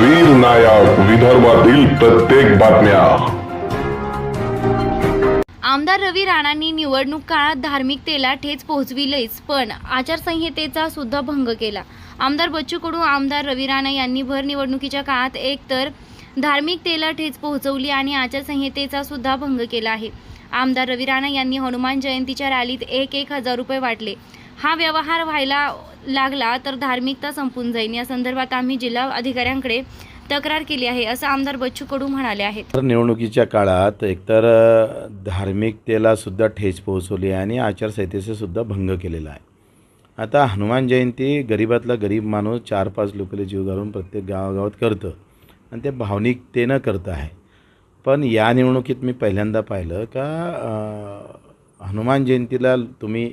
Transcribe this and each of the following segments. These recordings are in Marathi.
वीर नायक विदर्भातील प्रत्येक बातम्या. आमदार रवी राणांनी निवडणूक काळात धार्मिकतेला ठेच पोहोचविलेच पण आचारसंहितेचा सुद्धा भंग केला. आमदार बच्चू कडू आमदार रवी राणा यांनी भर निवडणुकीच्या काळात एकतर धार्मिकतेला ठेच पोहोचवली आणि आचारसंहितेचा सुद्धा भंग केला आहे. आमदार रवी राणा यांनी हनुमान जयंतीच्या रॅलीत एक एक हजार रुपये वाटले. हा व्यवहार व्हायला लागला तर धार्मिकता संपून जाईल या संदर्भात आम्ही जिल्हा अधिकाऱ्यांकडे तक्रार केली आहे असं आमदार बच्चू कडू म्हणाले आहेत. तर निवडणुकीच्या काळात एकतर धार्मिकतेला सुद्धा ठेच पोहोचवली आहे आणि आचारसंहितेचा सुद्धा भंग केलेला आहे. आता हनुमान जयंती गरिबातला गरीब माणूस चार पाच लोकले जीव घालून प्रत्येक गावागावात करतं आणि ते भावनिकतेनं करतं आहे. पण या निवडणुकीत मी पहिल्यांदा पाहिलं का हनुमान जयंतीला तुम्ही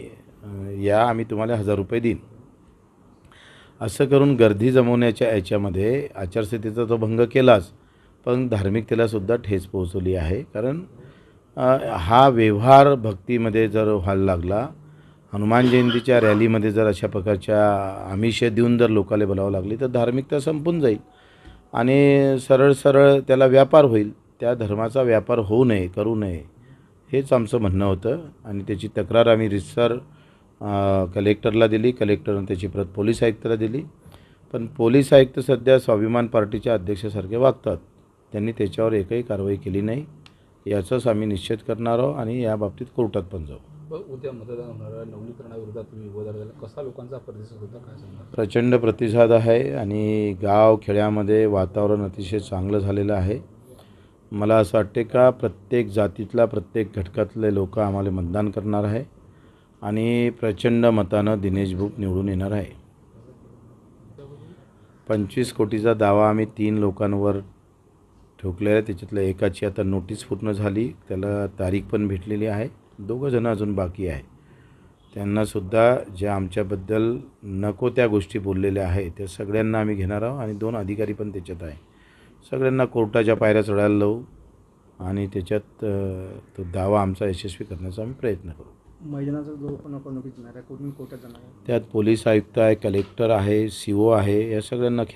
या आम्ही तुम्हाला हजार रुपये देईन. असं करून गर्दी जमवण्याच्या याच्यामध्ये आचारसंहितेचा तो भंग केलाच पण धार्मिकतेलासुद्धा ठेच पोहोचवली आहे. कारण हा व्यवहार भक्तीमध्ये जर व्हायला लागला हनुमान जयंतीच्या रॅलीमध्ये जर अशा प्रकारच्या आमिष देऊन जर लोकाला बोलावं लागली तर धार्मिकता संपून जाईल. आणि सरळ सरळ त्याला व्यापार होईल. त्या धर्माचा व्यापार होऊ नये करू नये हेच आमचं म्हणणं होतं. आणि त्याची तक्रार आम्ही रितसर कलेक्टरला दिली. कलेक्टरनं त्याची प्रत पोलीस आयुक्ताला दिली. पण पोलीस आयुक्त सध्या स्वाभिमान पार्टीच्या अध्यक्षासारखे वागतात. त्यांनी त्याच्यावर एकही कारवाई केली नाही. याचंच आम्ही निश्चित करणार आहोत आणि या बाबतीत कोर्टात पण जाऊ. उद्या मतदान होणाऱ्या नवनीकरणाविरोधात तुम्ही उभं कसा लोकांचा प्रतिसाद होता? काय सांगणार प्रचंड प्रतिसाद आहे आणि गाव खेड्यामध्ये वातावरण अतिशय चांगलं झालेलं आहे. मला असं वाटते का प्रत्येक जातीतला प्रत्येक घटकातले लोक आम्हाला मतदान करणार आहे. आणि प्रचंड मतानं दिनेश भूप निवडून येणार आहे. पंचवीस कोटीचा दावा आम्ही तीन लोकांवर ठोकलेला आहे. त्याच्यातल्या एकाची आता नोटीस पूर्ण झाली. त्याला तारीख पण भेटलेली आहे. दोघंजणं अजून बाकी आहे. त्यांनासुद्धा ज्या आमच्याबद्दल नको त्या गोष्टी बोललेल्या आहेत त्या सगळ्यांना आम्ही घेणार आहोत आणि दोन अधिकारी पण त्याच्यात आहे. सगळ्यांना कोर्टाच्या पायऱ्या चढायला लावू आणि त्याच्यात तो दावा आमचा यशस्वी करण्याचा आम्ही प्रयत्न करू. मैदानाचा जो पण आपण नोटीस देणार आहे कुठून कोर्टात जाणार त्यात पोलीस आयुक्त आहे कलेक्टर आहे सी ओ आहे या सगळ्यांना खेळ